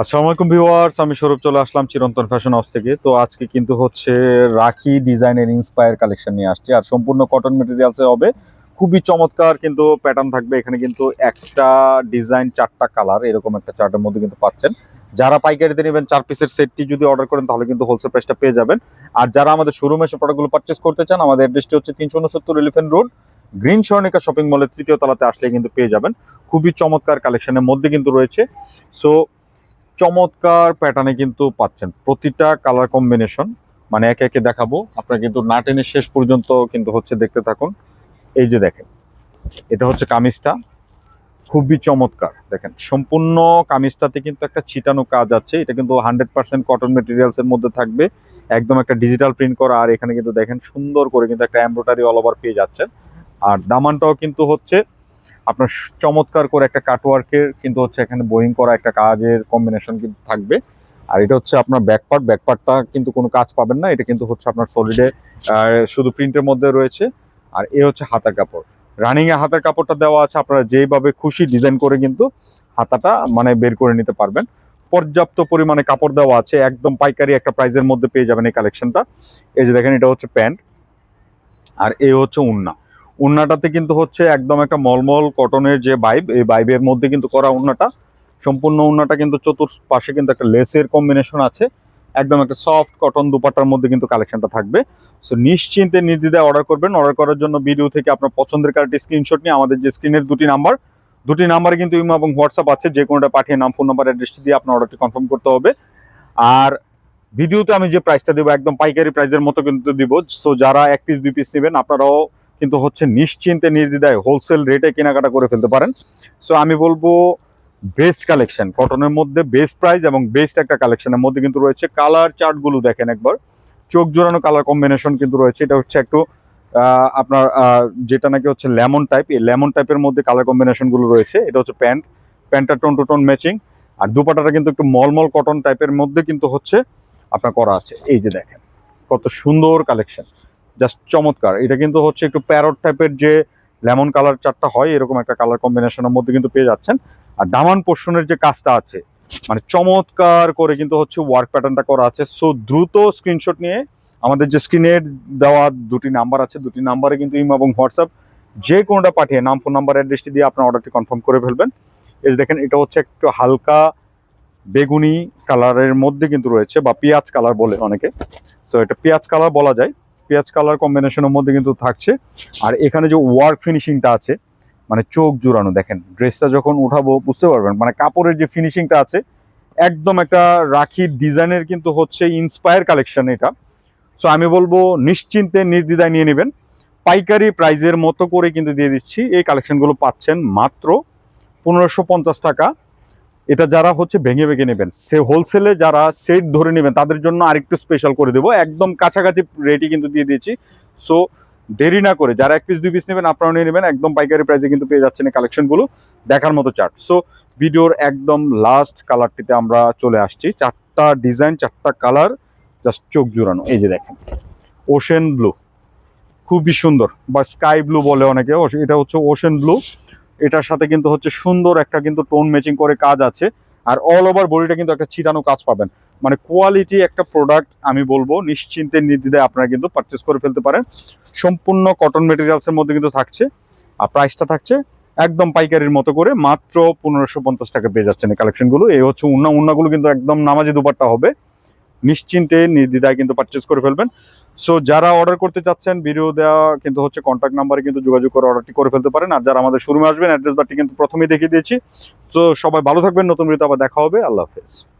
আসসালামু আলাইকুম ভিউয়ার্স, আমি সৌরভ চলে আসলাম চিরন্তন ফ্যাশন হাউস থেকে। তো আজকে কিন্তু হচ্ছে রাখি ডিজাইনের ইন্সপায়ার কালেকশন নিয়ে আসছি। আর সম্পূর্ণ কটন মেটেরিয়ালসে হবে। খুবই চমৎকার কিন্তু প্যাটার্ন থাকবে। এখানে কিন্তু একটা ডিজাইন চারটা কালার এরকম একটা চার্টের মধ্যে কিন্তু পাচ্ছেন। যারা পাইকারিতে নেবেন, চার পিসের সেটটি যদি অর্ডার করেন, তাহলে কিন্তু হোলসেল প্রাইসটা পেয়ে যাবেন। আর যারা আমাদের শোরুমে এসে প্রোডাক্টগুলো পারচেস করতে চান, আমাদের অ্যাড্রেসটি হচ্ছে তিনশো উনসত্তর Elephant Road Green Swarnika Shopping মলের তৃতীয় তলাতে আসলে কিন্তু পেয়ে যাবেন। খুবই চমৎকার কালেকশনের মধ্যে কিন্তু রয়েছে। সো চমৎকার প্যাটার্নে কিন্তু পাচ্ছেন। প্রতিটা কালার কম্বিনেশন মানে একে একে দেখাবো। আপনারা কিন্তু না টেনে শেষ পর্যন্ত কিন্তু হচ্ছে দেখতে থাকুন। এই যে দেখেন, এটা হচ্ছে কামিজটা। খুবই চমৎকার। দেখেন, সম্পূর্ণ কামিজটাতে কিন্তু একটা ছিটানো কাজ আছে। এটা কিন্তু হান্ড্রেড পার্সেন্ট কটন মেটেরিয়ালস এর মধ্যে থাকবে। একদম একটা ডিজিটাল প্রিন্ট করা। আর এখানে কিন্তু দেখেন সুন্দর করে কিন্তু একটা এমব্রয়ডারি অল ওভার পেয়ে যাচ্ছেন। আর দামানটাও কিন্তু হচ্ছে আপনার চমৎকার করে একটা কাটওয়ার্কের কিন্তু হচ্ছে এখানে বোয়িং করা একটা কাজের কম্বিনেশন কিন্তু থাকবে। আর এটা হচ্ছে আপনার ব্যাকপার্ট ব্যাকপার্টটা কিন্তু কোনো কাজ পাবেন না, এটা কিন্তু হচ্ছে আপনার সলিডে শুধু প্রিন্টের মধ্যে রয়েছে। আর এ হচ্ছে হাতার কাপড়। রানিং এ হাতার কাপড়টা দেওয়া আছে, আপনারা যেভাবে খুশি ডিজাইন করে কিন্তু হাতাটা মানে বের করে নিতে পারবেন। পর্যাপ্ত পরিমাণে কাপড় দেওয়া আছে, একদম পাইকারি একটা প্রাইজের মধ্যে পেয়ে যাবেন এই কালেকশনটা এই যে দেখেন, এটা হচ্ছে প্যান্ট। আর এ হচ্ছে উন্না। উন্নাটাতে কিন্তু হচ্ছে একদম একটা মলমল কটনের যে বাইব এই বাইবের মধ্যে কিন্তু করা উন্নাটা। সম্পূর্ণ উন্নাটা কিন্তু চতুর্পাশে কিন্তু একটা লেসের কম্বিনেশন আছে। একদম একটা সফট কটন দুপাটার মধ্যে কিন্তু কালেকশনটা থাকবে। সো নিশ্চিন্তে নির্দ্বিধায় অর্ডার করবেন। অর্ডার করার জন্য ভিডিও থেকে আপনার পছন্দের কার্ডটি স্ক্রিনশট নিয়ে আমাদের যে স্ক্রিনের দুটি নাম্বার দুটি নাম্বারে কিন্তু ইমো এবং হোয়াটসঅ্যাপ আছে। যে কোনোটা পাঠিয়ে নাম ফোন নাম্বার অ্যাড্রেসটি দিয়ে আপনার অর্ডারটি কনফার্ম করতে হবে। আর ভিডিওতে আমি যে প্রাইসটা দেবো, একদম পাইকারি প্রাইসের মতো কিন্তু দিব। সো যারা এক পিস দুই পিস নেবেন, আপনারাও কিন্তু হচ্ছে নিশ্চিন্তে, নির্দ্বিধায় হোলসেল রেটে কেনাকাটা করে ফেলতে পারেন। সো আমি বলব বেস্ট কালেকশন কটনের মধ্যে বেস্ট প্রাইস এবং বেস্ট একটা কালেকশনের মধ্যে কিন্তু রয়েছে। কালার চার্টগুলো দেখেন একবার। চোখ জোড়ানো কালার কম্বিনেশন কিন্তু রয়েছে। এটা হচ্ছে একটু আপনার যেটা নাকি হচ্ছে লেমন টাইপ এই লেমন টাইপের মধ্যে কালার কম্বিনেশনগুলো রয়েছে। এটা হচ্ছে প্যান্ট প্যান্টটা টোন টু টোন ম্যাচিং আর দুপাটাটা কিন্তু একটু মলমল কটন টাইপের মধ্যে কিন্তু হচ্ছে আপনার করা আছে। এই যে দেখেন, কত সুন্দর কালেকশন জাস্ট চমৎকার। এটা কিন্তু হচ্ছে একটু প্যারট টাইপের যে লেমন কালার চারটা হয়, এরকম একটা কালার কম্বিনেশনের মধ্যে কিন্তু পেয়ে যাচ্ছেন। আর দামান পোষণের যে কাজটা আছে মানে চমৎকার করে কিন্তু হচ্ছে ওয়ার্ক প্যাটার্নটা করা আছে। সো দ্রুত স্ক্রিনশট নিয়ে আমাদের যে স্ক্রিনের দেওয়া দুটি নাম্বার আছে, দুটি নাম্বারে কিন্তু ইম এবং হোয়াটসঅ্যাপ যে কোনোটা পাঠিয়ে নাম ফোন নাম্বার অ্যাড্রেসটি দিয়ে আপনার অর্ডারটি কনফার্ম করে ফেলবেন। এই দেখেন, এটা হচ্ছে একটু হালকা বেগুনি কালারের মধ্যে কিন্তু রয়েছে, বা পেঁয়াজ কালার বলে অনেকে। সো এটা পেঁয়াজ কালার বলা যায়। পেঁয়াজ কালার কম্বিনেশনের মধ্যে কিন্তু থাকছে। আর এখানে যে ওয়ার্ক ফিনিশিংটা আছে মানে চোখ জোড়ানো, দেখেন, ড্রেসটা যখন উঠাবো, বুঝতে পারবেন মানে কাপড়ের যে ফিনিশিংটা আছে, একদম একটা রাখির ডিজাইনের কিন্তু হচ্ছে ইন্সপায়ার কালেকশন এটা। সো আমি বলব নিশ্চিন্তে, নির্দ্বিধায় নিয়ে নেবেন। পাইকারি প্রাইজের মতো করে কিন্তু দিয়ে দিচ্ছি। এই কালেকশনগুলো পাচ্ছেন মাত্র পনেরোশো টাকা। এটা যারা হচ্ছে ভেঙে ভেঙে নেবেন, সে হোলসেলে যারা সেট ধরে নেবেন, তাদের জন্য আরেকটু স্পেশাল করে দেবো। একদম কাছাকাছি রেটই কিন্তু দিয়ে দিয়েছি। সো দেরি না করে যারা এক পিস দুই পিস নেবেন আপনারা নিয়ে নেবেন। একদম পাইকারি প্রাইসে কিন্তু পেয়ে যাচ্ছেন এই কালেকশনগুলো দেখার মতো চার্ট সো ভিডিওর একদম লাস্ট কালারটিতে আমরা চলে আসছি। চারটা ডিজাইন চারটা কালার জাস্ট চোখ জুড়ানো। এই যে দেখেন ওশেন ব্লু খুবই সুন্দর। বা স্কাই ব্লু বলে অনেকে, এটা হচ্ছে ওশেন ব্লু এটার সাথে কিন্তু হচ্ছে সুন্দর একটা কিন্তু টোন ম্যাচিং করে কাজ আছে। আর অল ওভার বডিটা কিন্তু একটা ছিটানো কাজ পাবেন। মানে কোয়ালিটি একটা প্রোডাক্ট আমি বলব, নিশ্চিন্তে নির্দ্বিধায় আপনারা কিন্তু পারচেস করে ফেলতে পারেন। সম্পূর্ণ কটন মেটেরিয়ালসের মধ্যে কিন্তু থাকছে। আর প্রাইসটা থাকছে একদম পাইকারির মতো করে, মাত্র পনেরোশো পঞ্চাশ টাকা পেয়ে যাচ্ছেন এই কালেকশনগুলো এই হচ্ছে উন্না, উন্নাগুলো কিন্তু একদম নামাজি দুপাট্টা হবে। নিশ্চিন্তে নির্দ্বিধায় কিন্তু পারচেস করে ফেলবেন। সো যারা অর্ডার করতে চাচ্ছেন ভিডিও দেওয়া কিন্তু হচ্ছে কন্ট্যাক্ট নাম্বারে কিন্তু যোগাযোগ করে অর্ডারটি করে ফেলতে পারেন। আর যারা আমাদের শোরুমে আসবেন অ্যাড্রেস বারটি কিন্তু প্রথমেই দেখিয়ে দিয়েছি। তো সবাই ভালো থাকবেন, নতুন ভিডিওতে আবার দেখা হবে। আল্লাহ হাফেজ।